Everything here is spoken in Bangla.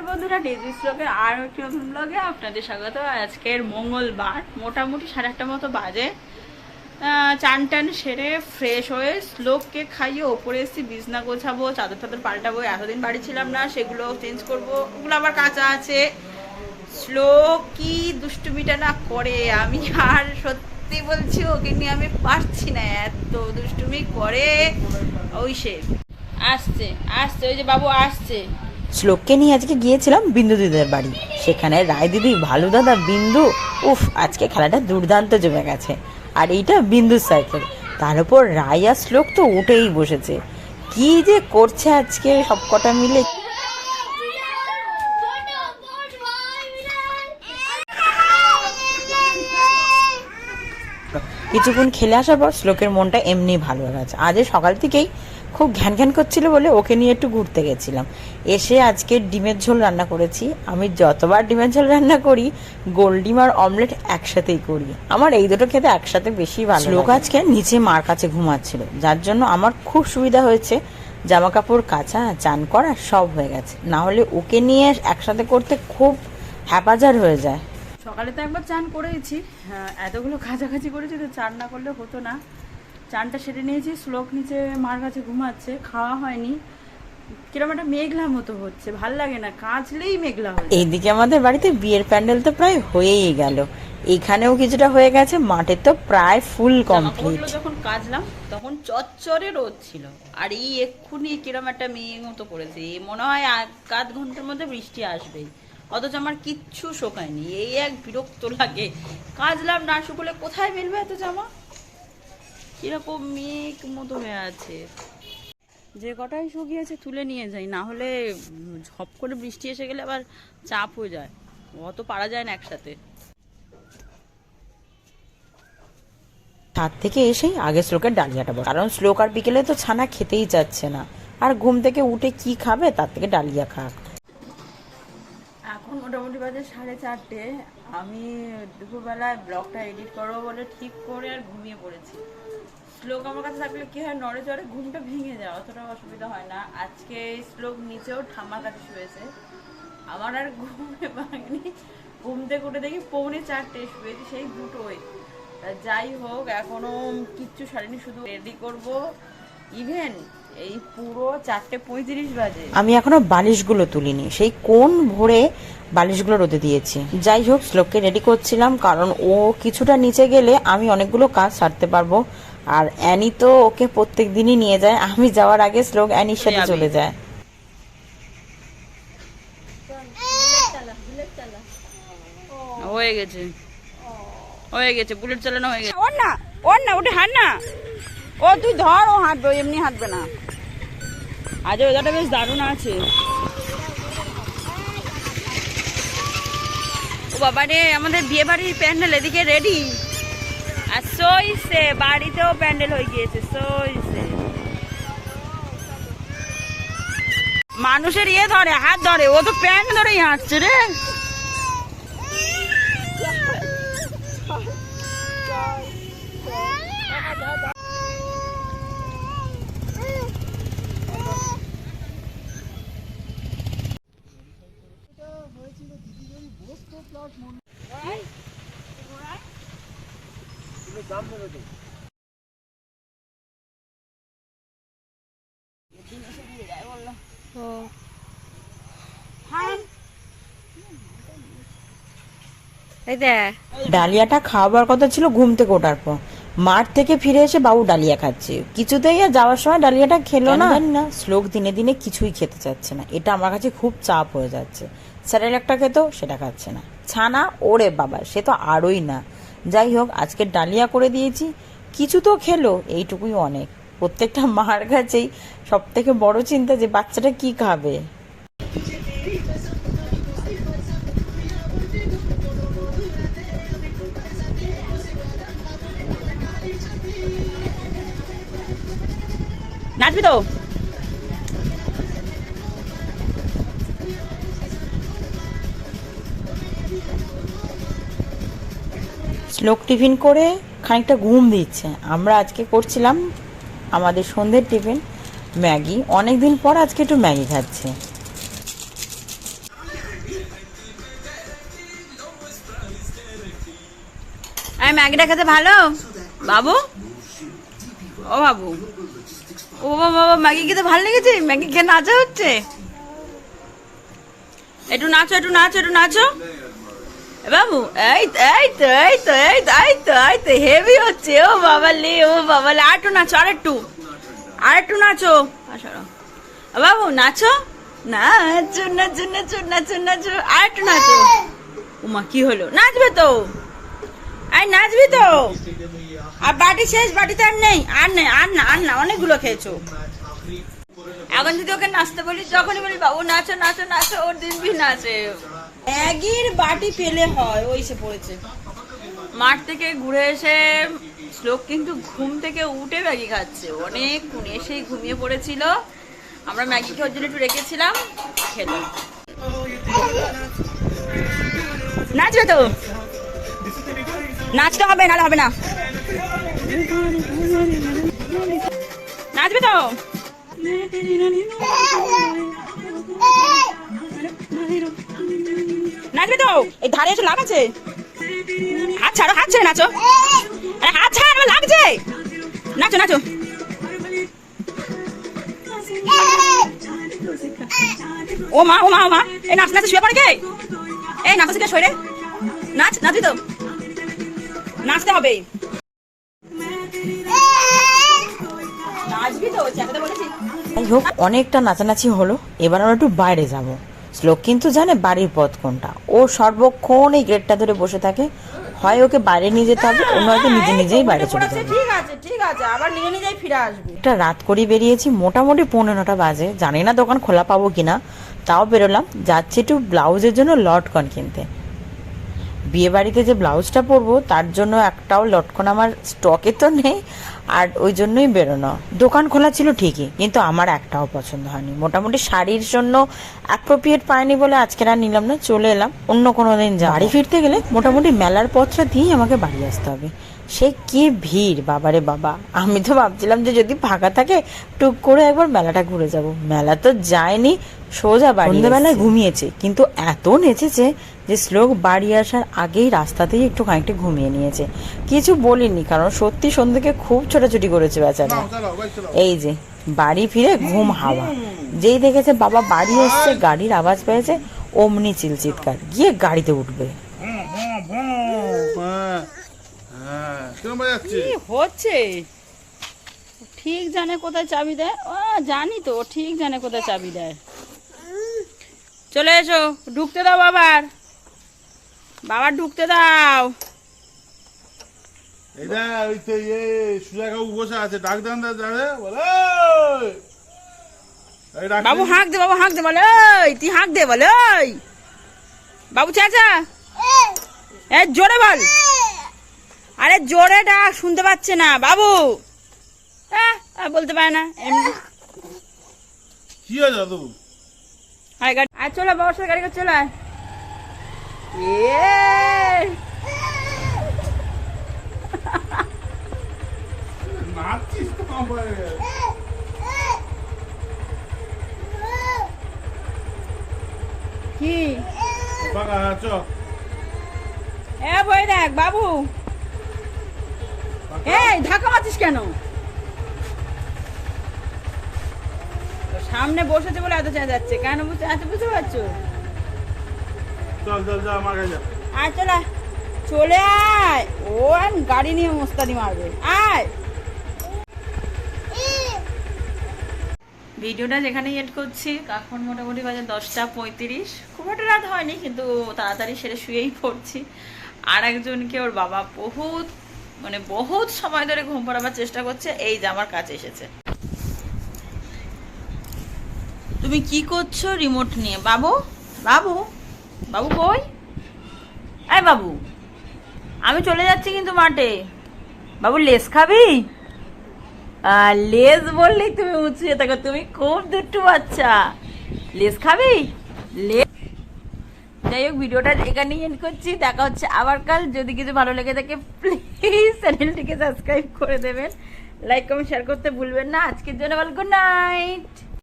নমস্কার বন্ধুরা ডেজি স্লোকের আর একটি নতুন ব্লগে আপনাদের স্বাগত। আজকের মঙ্গলবার, মোটামুটি সাড়ে আটটা মতো বাজে। চান টান সেরে ফ্রেশ হয়ে শ্লোককে খাইয়ে ওপরে এসেছি, বিছনা গোছাবো, চাদর টাদর পাল্টাবো, এতদিন বাড়ি ছিলাম না, সেগুলো চেঞ্জ করব। ওগুলো আবার কাঁচা আছে। শ্লোক কি দুষ্টুমিটা না করে, আমি আর সত্যি বলছি, ওকে নিয়ে আমি পারছি না, এত দুষ্টুমি করে। ওই সে, আসছে আসছে, ওই যে বাবু আসছে। শ্লোককে নিয়ে আজকে গিয়েছিলাম বিন্দু দিদির বাড়ি। সেখানে রায় দিদি, ভালু দাদা, বিন্দু, উফ, আজকে খেলাটা দুর্দান্ত জমে গেছে। আর এইটা বিন্দু সাইকেল। তার উপর রায় আর শ্লোক তো উঠেই বসেছে। কি যে করছে আজকে সবকটা মিলে। কিছুক্ষণ খেলে আসার পর শ্লোকের মনটা এমনি ভালো হয়ে গেছে। আজ সকাল থেকেই খুব ঘ্যান ঘ্যান করছিল বলে ওকে নিয়ে একটু ঘুরতে গেছিলাম। এসে আজকে ডিমের ঝোল রান্না করেছি। আমি যতবার ডিমের ঝোল রান্না করি গোল ডিম আর অমলেট একসাথেই করি। আমার এই দুটো খেতে একসাথে বেশি ভালো শ্লোক আজকে নিচে মার কাছে ঘুমাচ্ছিল যার জন্য আমার খুব সুবিধা হয়েছে। জামা কাপড় কাচা চান করা সব হয়ে গেছে। না হলে ওকে নিয়ে একসাথে করতে খুব হ্যাপাজার হয়ে যায়। সকালে তো একবার চান করেইছি। হ্যাঁ, এতগুলো কাছাকাছি করেছি তো চান না করলে হতো না। চানটা সেরে নিয়েছি শ্লোক নিচে মার কাছে ঘুমাচ্ছে খাওয়া হয়নি। কীরকম একটা মেঘলা মতো হচ্ছে ভালো লাগে না কাঁচলেই মেঘলা হচ্ছে এইদিকে আমাদের বাড়িতে বিয়ের প্যান্ডেল তো প্রায় হয়েই গেল। এখানেও কিছুটা হয়ে গেছে মাঠে তো প্রায় ফুল কমপ্লিট যখন কাচলাম তখন চচ্চরে রোদ ছিল। আর এই এক্ষুনি কিরম একটা মেয়ে মতো করেছে মনে হয় এক আধ ঘণ্টার মধ্যে বৃষ্টি আসবেই। অথচ আমার কিচ্ছু শোকায়নি। এই এক বিরক্ত লাগে। কাজলাম না শুকলে কোথায় মেলবে এত জামা? কীরকম মেঘ মতো হয়ে আছে। যে কটাই শুকিয়েছে তুলে নিয়ে যাই, না হলে ঝপ করে বৃষ্টি এসে গেলে আবার চাপ হয়ে যায়। অত পারা যায় না একসাথে। তার থেকে এসেই আগে শ্লোকের ডালিয়াটা কারণ শ্লোক আর বিকেলে তো ছানা খেতেই চাচ্ছে না। আর ঘুম থেকে উঠে কি খাবে, তার থেকে ডালিয়া খাক। এখন মোটামুটি বাজে সাড়ে চারটে। আমি দুপুরবেলায় ব্লগটা এডিট করব বলে ঠিক করে আর ঘুমিয়ে পড়েছি। শ্লোক আমার কাছে থাকলে কী হয়, নড়ে চড়ে ঘুমটা ভেঙে যায় অতটা অসুবিধা হয় না। আজকে শ্লোক নিচেও ঠাম্মার কাছে শুয়েছে। আমার আর ঘুমে ভাঙনি। ঘুম থেকে উঠে দেখি পৌনে চারটে শুয়েছি, সেই দুটোই যাই হোক, এখনও কিচ্ছু সারিনি, শুধু রেডি করব। ইভেন এই পুরো চারটে পঁয়ত্রিশ বাজে। আমি এখনও বালিশগুলো তুলিনি। সেই কোন ভোরে বালিশগুলো রোদে দিয়েছি? যাই হোক শ্লোককে রেডি করছিলাম কারণ ও কিছুটা নিচে গেলে আমি অনেকগুলো কাজ সারতে পারব। আর অ্যানি তো ওকে প্রত্যেক দিনই নিয়ে যায়। আমি যাওয়ার আগে শ্লোক অ্যানির সাথে চলে যায়। হয়ে গেছে। হয়ে গেছে বুলেট চালানো হয়ে গেছে। ওর না ওর না ওটা হাত না। ও, তুই ধর, ও হাঁটবে এমনি হাঁটবে না। আজ ওয়েদারটা বেশ দারুণ আছে। ও বাবা রে, আমাদের বিয়ে বাড়ির প্যান্ডেল এদিকে রেডি আর সইছে, বাড়িতেও প্যান্ডেল হয়ে গিয়েছে, সইছে। মানুষের ইয়ে ধরে, হাত ধরে, ও তো প্যান্ট ধরেই হাঁটছে রে। ডালিয়াটা খাওয়াবার কথা ছিল ঘুম থেকে ওঠার পর। মাঠ থেকে ফিরে এসে বাবু ডালিয়া খাচ্ছে। কিছুতেই আর যাওয়ার সময় ডালিয়াটা খেলো না। না। শ্লোক দিনে দিনে কিছুই খেতে চাচ্ছে না। এটা আমার কাছে খুব চাপ হয়ে যাচ্ছে। স্যারের একটা খেতো সেটা খাচ্ছে না। ছানা, ওরে বাবা, সে তো আরোই না। যাই হোক, আজকে ডালিয়া করে দিয়েছি। কিছু তো খেলো, এইটুকুই অনেক। প্রত্যেকটা মার কাছেই সব থেকে বড় চিন্তা যে বাচ্চাটা কি খাবে। নাচবি তো? লোক টিফিন করে খানিকটা ঘুম দিচ্ছে। আমরা আজকে করছিলাম আমাদের সন্ধ্যের টিফিন, ম্যাগি। অনেক দিন পর আজকে একটু ম্যাগি খাচ্ছে। আর ম্যাগিটা খেতে ভালো? বাবু? ও বাবু। ও বাবা, ম্যাগি খেতে ভালো লেগেছে? ম্যাগি খেয়ে নাচা হচ্ছে? একটু নাচো একটু নাচো একটু নাচো। বাবু, এই তো এই তো এই তো এই তো এই তো এই তো হেভি হচ্ছে। ও বাবা লে, ও বাবা লে আর নাচো আর একটু আর নাচো আসো বাবু, নাচো? নাচো নাচো নাচো নাচো নাচো। আর একটু নাচো। উমা, কি হলো? নাচবে তো। আই নাচবি তো। আর বাটি শেষ, বাটিতে আর নেই। আর নেই, আর না আর না, অনেকগুলো খেয়েছো। এখন যদি ওকে নাচতে বলি যখনই বলি, বাবু, নাচো নাচো নাচো, ওর দিন দিনবি নাচে। ম্যাগির বাটি পেলে হয় ওই সে পড়েছে। মাঠ থেকে ঘুরে এসে শ্লোক কিন্তু ঘুম থেকে উঠে ম্যাগি খাচ্ছে। অনেক এসেই ঘুমিয়ে পড়েছিল। আমরা ম্যাগি খাওয়ার জন্য একটু রেখেছিলাম খেলো। নাচবে তো? নাচতে হবে নাহলে হবে না। নাচবে তো? নাচবে তো? এই ধারে লাভ আছে? হাত ছাড়ো, হাত ছেড়ে নাচো। আরে হাত ছাড়, আমার লাগছে। নাচো নাচো। ও মা ও মা ও মা। এই নাচ, নাচে, শুয়ে পড়ে কে? এই নাচা শিখে শোয় নাচ, নাচবি তো। নাচতে হবে। যাই হোক, অনেকটা নাচানাচি হলো। এবার আমরা একটু বাইরে যাব। শ্লোক। কিন্তু জানে বাড়ির পথ কোনটা? ও সর্বক্ষণ এই গেটটা ধরে বসে থাকে। হয় ওকে বাইরে নিয়ে যেতে হবে অন্য হয়তো নিজে নিজেই বাইরে চলে যাবে। ঠিক আছে ঠিক আছে আবার নিজে নিজেই ফিরে আসবে। একটা রাত করে বেরিয়েছি মোটামুটি পনেরোটা বাজে। জানি না দোকান খোলা পাবো কিনা তাও বেরোলাম। যাচ্ছি একটু ব্লাউজের জন্য লটকন কিনতে। বিয়ে বাড়িতে যে ব্লাউজটা পরবো, তার জন্য একটাও লটকন আমার স্টকে তো নেই, আর ওই জন্যই বেরোনো। দোকান খোলা ছিল ঠিকই, কিন্তু আমার একটাও পছন্দ হয়নি। মোটামুটি শাড়ির জন্য অ্যাপ্রোপ্রিয়েট পায়নি বলে আজকে আর নিলাম না, চলে এলাম। অন্য কোনো দিন যা বাড়ি ফিরতে গেলে মোটামুটি মেলার পথটা দিয়েই আমাকে বাড়ি আসতে হবে। সে কি ভিড় বাবারে বাবা। আমি তো ভাবছিলাম যে যদি ফাঁকা থাকে টুক করে একবার মেলাটা ঘুরে যাব। মেলা তো যায়নি সোজা বাড়ি সন্ধ্যেবেলায় ঘুমিয়েছে কিন্তু এত নেচেছে যে শ্লোক বাড়ি আসার আগেই রাস্তাতেই একটু খানিকটা ঘুমিয়ে নিয়েছে। কিছু বলিনি কারণ সত্যি সন্ধ্যেকে খুব ছোটাছুটি করেছে বেচারা। এই যে বাড়ি ফিরে ঘুম হাওয়া। যেই দেখেছে বাবা বাড়ি এসছে গাড়ির আওয়াজ পেয়েছে অমনি চিলচিৎকার। গিয়ে গাড়িতে উঠবে। হ্যাঁ। কি হচ্ছে? ঠিক জানে কোথায় চাবি দেয়? ও জানি তো ঠিক জানে কোথায় চাবি দেয়। চলে এসো ঢুকতে দাও বাবার। বাবার ঢুকতে দাও। এই ওই তো ইয়ে সুজা কাকু বসে আছে। ডাক দেন দা বলে বাবু হাঁক দে বাবু হাঁক দে বলে ওই তুই হাঁক দে বলে ওই বাবু চাচা এ জোরে বল। আরে জোরে ডাক শুনতে পাচ্ছে না। বাবু। বলতে পারে না। কি দাদু? গাড়ি আয় চলো বাবার সাথে গাড়ি করে চলো কি? এ বই দেখ বাবু। এই ধাক্কা মারছিস কেন? সামনে বসেছে বলে এত চেঁচা যাচ্ছে কেন বুঝতে এত বুঝতে পারছ? চল চল যা আমার কাছে আয় চলে চলে আয়। ও গাড়ি নিয়ে মোস্তানি মারবে। আয়। ভিডিওটা যেখানেই এড করছি এখন মোটামুটি বাজে দশটা পঁয়ত্রিশ। খুব একটা রাত হয়নি কিন্তু তাড়াতাড়ি সেরে শুয়েই পড়ছি। আর একজনকে ওর বাবা বহুত মানে বহুত সময় ধরে ঘুম পাড়াবার চেষ্টা করছে এই যে আমার কাছে এসেছে। তুমি কি করছ রিমোট নিয়ে? বাবু? বাবু? বাবু কই? এই বাবু আমি চলে যাচ্ছি কিন্তু মাঠে। বাবু লেস খাবি? আহ, লেস বললেই তুমি উঁচিয়ে থাকো। তুমি খুব দুট্টু বাচ্চা? লেস খাবি? লেস যাই হোক, ভিডিওটা এখানেই এন্ড করছি। দেখা হচ্ছে আবার কাল। যদি কিছু ভালো লেগে থাকে প্লিজ চ্যানেলটিকে সাবস্ক্রাইব করে দেবেন। লাইক কমেন্ট শেয়ার করতে ভুলবেন না। আজকের জন্য বল গুড নাইট